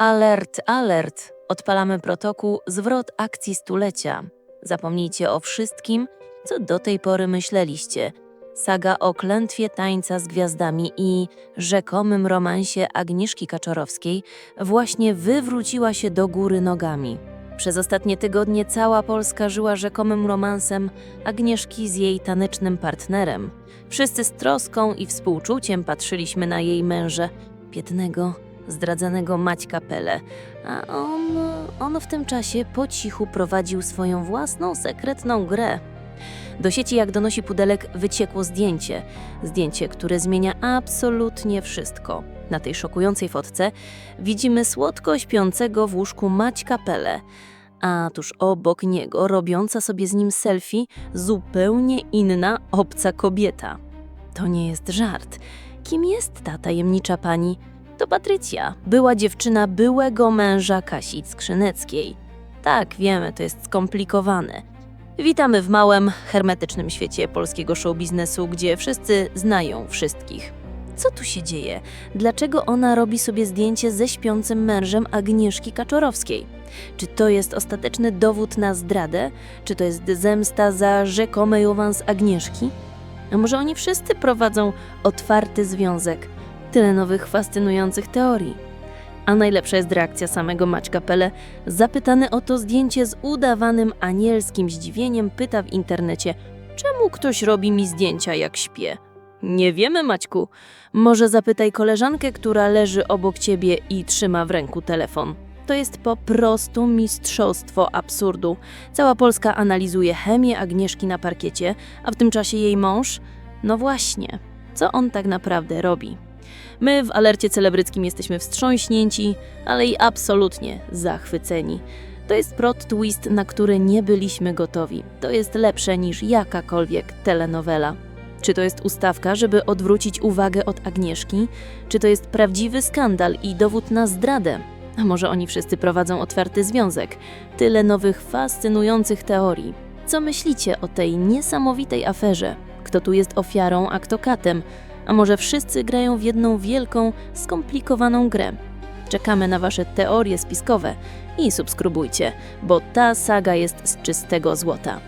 Alert, alert! Odpalamy protokół Zwrot akcji stulecia. Zapomnijcie o wszystkim, co do tej pory myśleliście. Saga o klętwie tańca z gwiazdami i rzekomym romansie Agnieszki Kaczorowskiej właśnie wywróciła się do góry nogami. Przez ostatnie tygodnie cała Polska żyła rzekomym romansem Agnieszki z jej tanecznym partnerem. Wszyscy z troską i współczuciem patrzyliśmy na jej męża, biednego, zdradzanego Maćka Pele, a on, on w tym czasie po cichu prowadził swoją własną sekretną grę. Do sieci, jak donosi Pudelek, wyciekło zdjęcie. Zdjęcie, które zmienia absolutnie wszystko. Na tej szokującej fotce widzimy słodko śpiącego w łóżku Maćka Pele, a tuż obok niego, robiąca sobie z nim selfie, zupełnie inna, obca kobieta. To nie jest żart. Kim jest ta tajemnicza pani? To Patrycja, była dziewczyna byłego męża Kasi Skrzyneckiej. Tak, wiemy, to jest skomplikowane. Witamy w małym, hermetycznym świecie polskiego show biznesu, gdzie wszyscy znają wszystkich. Co tu się dzieje? Dlaczego ona robi sobie zdjęcie ze śpiącym mężem Agnieszki Kaczorowskiej? Czy to jest ostateczny dowód na zdradę? Czy to jest zemsta za rzekomy awans Agnieszki? A może oni wszyscy prowadzą otwarty związek? Tyle nowych, fascynujących teorii. A najlepsza jest reakcja samego Maćka Pele. Zapytany o to zdjęcie z udawanym anielskim zdziwieniem, pyta w internecie: Czemu ktoś robi mi zdjęcia, jak śpię? Nie wiemy, Maćku. Może zapytaj koleżankę, która leży obok ciebie i trzyma w ręku telefon. To jest po prostu mistrzostwo absurdu. Cała Polska analizuje chemię Agnieszki na parkiecie, a w tym czasie jej mąż? No właśnie, co on tak naprawdę robi? My w alercie celebryckim jesteśmy wstrząśnięci, ale i absolutnie zachwyceni. To jest plot twist, na który nie byliśmy gotowi. To jest lepsze niż jakakolwiek telenowela. Czy to jest ustawka, żeby odwrócić uwagę od Agnieszki? Czy to jest prawdziwy skandal i dowód na zdradę? A może oni wszyscy prowadzą otwarty związek? Tyle nowych, fascynujących teorii. Co myślicie o tej niesamowitej aferze? Kto tu jest ofiarą, a kto katem? A może wszyscy grają w jedną wielką, skomplikowaną grę? Czekamy na Wasze teorie spiskowe i subskrybujcie, bo ta saga jest z czystego złota.